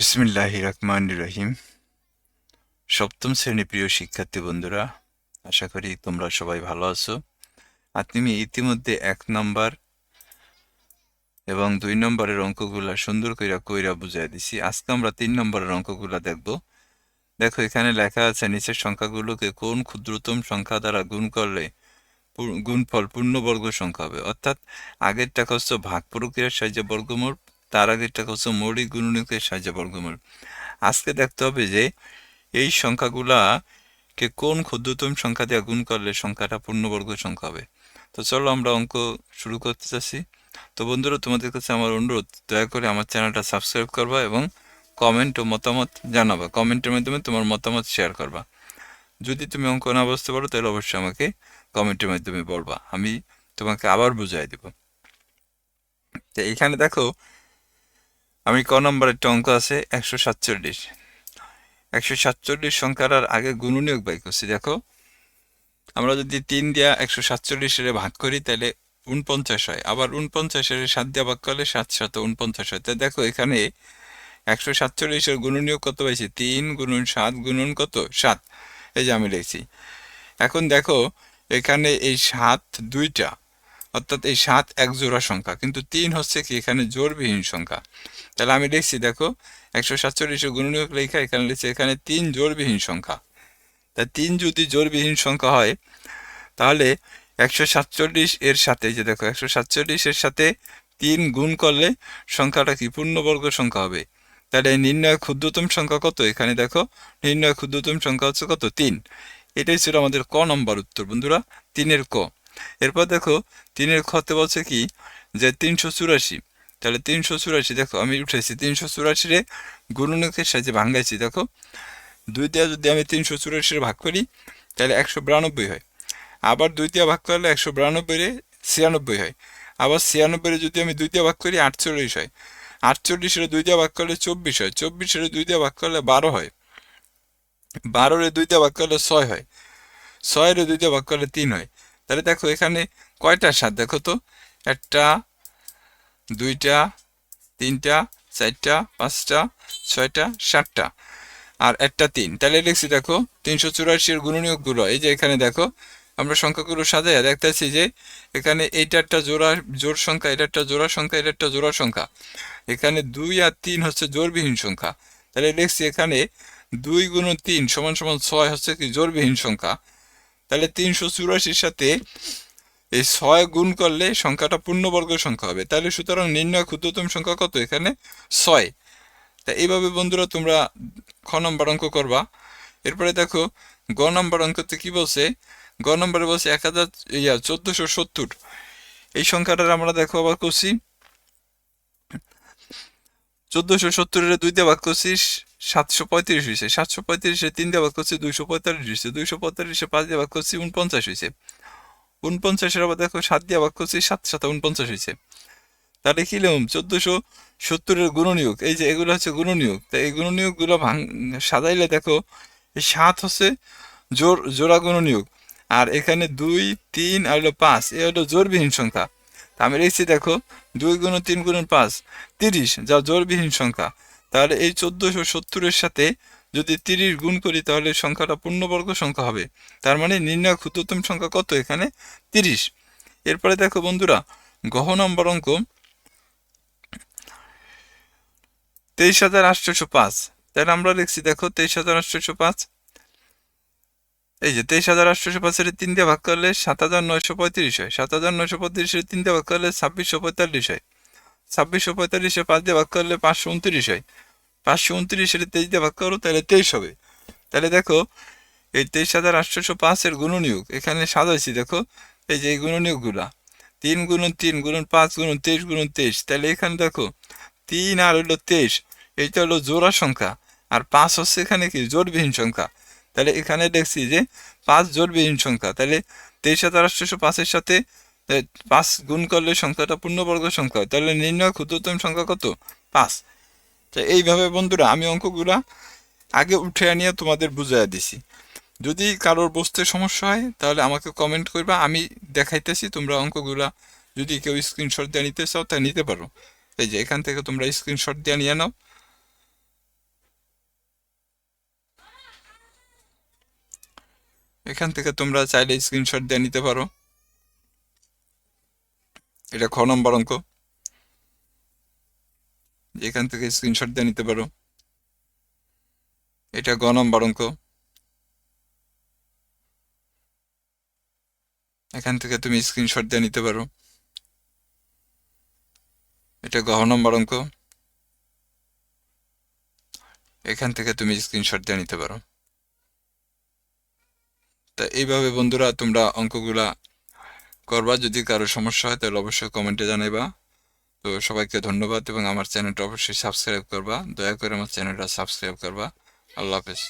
বিসমিল্লাহ সপ্তম শ্রেণি প্রিয় শিক্ষার্থী বন্ধুরা, আশা করি তোমরা সবাই ভালো আছো। আর তুমি ইতিমধ্যে এক নম্বর এবং দুই নম্বরের অঙ্কগুলা সুন্দর কইরা কইরা বুঝাই দিছি। আজকে আমরা তিন নম্বরের অঙ্কগুলা দেখব। দেখো, এখানে লেখা আছে, নিচের সংখ্যাগুলোকে কোন ক্ষুদ্রতম সংখ্যা দ্বারা গুণ করলে গুণফল পূর্ণবর্গ সংখ্যা হবে। অর্থাৎ আগেরটা হচ্ছে ভাগ প্রক্রিয়ার সাহায্যে বর্গমূল তার আগেরটা হচ্ছে মৌলিক গুণনীয়কের সাহায্যে বর্গমূল। আজকে দেখতে হবে যে, এই সংখ্যাগুলাকে কোন ক্ষুদ্রতম সংখ্যা দিয়ে গুণ করলে সংখ্যাটা পূর্ণবর্গ সংখ্যা হবে? তো চলো আমরা অঙ্ক শুরু করতে চাচ্ছি। তো বন্ধুরা, তোমাদের কাছে আমার অনুরোধ, দয়া করে আমার চ্যানেলটা সাবস্ক্রাইব করবা এবং কমেন্ট ও মতামত জানাবা। কমেন্টের মাধ্যমে তোমার মতামত শেয়ার করবা। যদি তুমি অঙ্ক না বুঝতে পারো, তাহলে অবশ্যই আমাকে কমেন্টের মাধ্যমে বলবা। আমি তোমাকে আবার বুঝাই দেব। তো এখানে দেখো আমি ক নম্বর একটা অঙ্ক আছে? একশো সাতচল্লিশ। একশো সাতচল্লিশ সংখ্যার আগে গুণনীয়ক বাই করছি, দেখো। আমরা যদি তিন দিয়া একশো সাতচল্লিশের ভাগ করি, তাহলে উনপঞ্চাশ হয়। আবার উনপঞ্চাশের সাত দিয়া ভাগ করলে সাত শত উনপঞ্চাশ হয়। তাই দেখো, এখানে একশো সাতচল্লিশের গুণনীয়ক কত পাইছি? তিন গুণন সাত গুণন কত? সাত। এই যে আমি লিখছি। এখন দেখো, এখানে এই সাত দুইটা অর্থাৎ এই সাত এক জোড়া সংখ্যা। কিন্তু তিন হচ্ছে কি এখানে জোরবিহীন সংখ্যা। তাহলে আমি লিখছি, দেখো, একশো সাতচল্লিশের গুণনীয়ক লেখা, এখানে লিখছি এখানে তিন জোরবিহীন সংখ্যা। তা তিন যদি জোরবিহীন সংখ্যা হয়, তাহলে একশো সাতচল্লিশ এর সাথে যে দেখো, একশো সাতচল্লিশ এর সাথে তিন গুণ করলে সংখ্যাটা কি? পূর্ণবর্গ সংখ্যা হবে। তাহলে নির্ণয় ক্ষুদ্রতম সংখ্যা কত? এখানে দেখো, নির্ণয় ক্ষুদ্রতম সংখ্যা হচ্ছে কত? তিন। এটাই ছিল আমাদের ক নম্বর উত্তর, বন্ধুরা। তিনের ক। এরপর দেখো, তিনের খতে বলছে কি? যে তিনশো চুরাশি। তাহলে তিনশো চুরাশি, দেখো, আমি উঠেছি। তিনশো চুরাশিরে গুণনীয়কের সাহায্যে ভাঙ্গাইছি দেখো। দুই যদি আমি তিনশো চুরাশির ভাগ করি, তাহলে একশো বিরানব্বই হয়। আবার দুই ভাগ করলে একশো বিরানব্বইরে ছিয়ানব্বই হয়। আবার ছিয়ানব্বইরে যদি আমি দুই ভাগ করি, আটচল্লিশ হয়। আটচল্লিশের দুই ভাগ করলে চব্বিশ হয়। চব্বিশের দুই দিয়ে ভাগ করলে বারো হয়। বারোরে দুই দিয়ে ভাগ করলে ছয় হয়। ছয়ের দুই দিয়ে ভাগ করলে তিন হয়। তাহলে দেখো এখানে কয়টা সাত? দেখো তো, একটা, দুইটা, তিনটা, চারটা, পাঁচটা, ছয়টা, সাতটা, আর একটা তিন। তাহলে লিখছি দেখো, তিনশো চুরাশির গুণনীয়কগুলো। এই যে এখানে দেখো, আমরা সংখ্যাগুলো সাজাই দেখতেছি যে এখানে এইটা একটা জোড়া জোর সংখ্যা এটা একটা জোড়া সংখ্যা এটা একটা জোড়া সংখ্যা। এখানে দুই আর তিন হচ্ছে জোরবিহীন সংখ্যা। তাহলে লিখছি এখানে দুই গুণ তিন সমান সমান ছয় হচ্ছে কি জোরবিহীন সংখ্যা। তাহলে তিনশো চুরাশির সাথে এই ছয় গুণ করলে সংখ্যাটা পূর্ণবর্গ সংখ্যা হবে। তাহলে সুতরাং নির্ণয় ক্ষুদ্রতম সংখ্যা কত? এখানে ছয়। তা এইভাবে বন্ধুরা তোমরা খ নম্বর অঙ্ক করবা। এরপরে দেখো, গ নম্বর অঙ্কতে কি বলছে? গ নম্বরে বলছে এক হাজার, ইয়া, চোদ্দশো সত্তর। এই সংখ্যাটার আমরা দেখো আবার করছি। চোদ্দশো সত্তরের দুই দিয়ে ভাগ করছি সাতশো পঁয়ত্রিশ হয়েছে সাতশো পঁয়ত্রিশে তিন দিয়ে ভাগ দুইশো পঁয়তাল্লিশ হয়েছে দুইশো পঁয়তাল্লিশে পাঁচ দিয়ে ভাগ করছি উনপঞ্চাশ হয়েছে উনপঞ্চাশের আবার দেখো, সাত দিয়ে ভাগ করছি সাত সাত উনপঞ্চাশ হয়েছে তাহলে কি লিখুন? চোদ্দশো সত্তরের গুণনীয়ক। এই যে এগুলো হচ্ছে গুণনীয়ক। তা এই গুণনীয়কগুলো ভাঙ, সাজাইলে দেখো, এই সাত হচ্ছে জোর, জোড়া গুণনীয়ক। আর এখানে দুই, তিন আর হলো পাঁচ। এ হলো জোরবিহীন সংখ্যা। তা আমি লিখছি দেখো, দুই গুণ তিন গুণ পাঁচ, তিরিশ। যা জোরবিহীন সংখ্যা। তাহলে এই চোদ্দশো সত্তরের সাথে যদি তিরিশ গুণ করি, তাহলে সংখ্যাটা পূর্ণবর্গ সংখ্যা হবে। তার মানে নির্ণয় ক্ষুদ্রতম সংখ্যা কত এখানে? তিরিশ। এরপরে দেখো বন্ধুরা, গহ নম্বর অঙ্ক, তেইশ হাজার আটশোশো পাঁচ। তাহলে আমরা লিখছি, দেখো তেইশ হাজার আটশোশো পাঁচ। এই যে তেইশ হাজার আটশোশো পাঁচের তিন দিয়ে ভাগ করলে সাত হাজার নয়শো পঁয়ত্রিশ হয়। সাত হাজার নয়শো পঁয়ত্রিশের তিন দিয়ে ভাগ করলে ছাব্বিশশো পঁয়তাল্লিশ হয়। ছাব্বিশশো পঁয়তাল্লিশে পাঁচ দিয়ে ভাগ করলে পাঁচশো উনত্রিশ হয়। পাঁচশো উনত্রিশের তেইশ দিয়ে ভাগ করো, তাহলে তেইশ হবে। তাহলে দেখো, এই তেইশ হাজার আটশোশো পাঁচের গুণনীয়ক, এখানে সাজাইছি দেখো, এই যে এই গুণনীয়কগুলা। তিন গুণন তিন গুণন পাঁচ গুণন তেইশ গুণন তেইশ, তাহলে এখানে দেখো, তিন আর হলো তেইশ, এইটা হলো জোড়া সংখ্যা, আর পাঁচ হচ্ছে এখানে কি জোরবিহীন সংখ্যা। তাহলে এখানে দেখছি যে পাঁচ জোরবিহীন সংখ্যা, তাহলে তেইশ হাজার আটশোশো পাঁচের সাথে পাঁচ গুণ করলে সংখ্যাটা পূর্ণবর্গ সংখ্যা হয়, তাহলে নির্ণয় ক্ষুদ্রতম সংখ্যা কত? পাঁচ। তো এইভাবে বন্ধুরা, আমি অঙ্কগুলা আগে উঠে আনিয়ে তোমাদের বুঝাইয়া দিছি। যদি কারোর বসতে সমস্যা হয়, তাহলে আমাকে কমেন্ট করবা, আমি দেখাইতেছি তোমরা অঙ্কগুলা। যদি কেউ স্ক্রিনশট দিয়ে নিতে চাও, তা নিতে পারো। এই যে, এখান থেকে তোমরা স্ক্রিনশট দিয়ে নিয়ে নাও। এখান থেকে তোমরা চাইলে স্ক্রিনশট দিয়ে নিতে পারো। এটা খ নম্বর অঙ্ক। এখান থেকে স্ক্রিনশট দিয়ে নিতে পারো। এটা গ নম্বর অঙ্ক। এখান থেকে তুমি স্ক্রিনশট দিয়ে নিতে পারো। এটা গহ নম্বর অঙ্ক। এখান থেকে তুমি স্ক্রিনশট দিয়ে নিতে পারো। তা এইভাবে বন্ধুরা তোমরা অঙ্কগুলা করবা যদি কারও সমস্যা হয়, তাহলে অবশ্যই কমেন্টে জানাইবা। তো সবাইকে ধন্যবাদ এবং আমার চ্যানেলটা অবশ্যই সাবস্ক্রাইব করবা। দয়া করে আমার চ্যানেলটা সাবস্ক্রাইব করবা। আল্লাহ হাফেজ।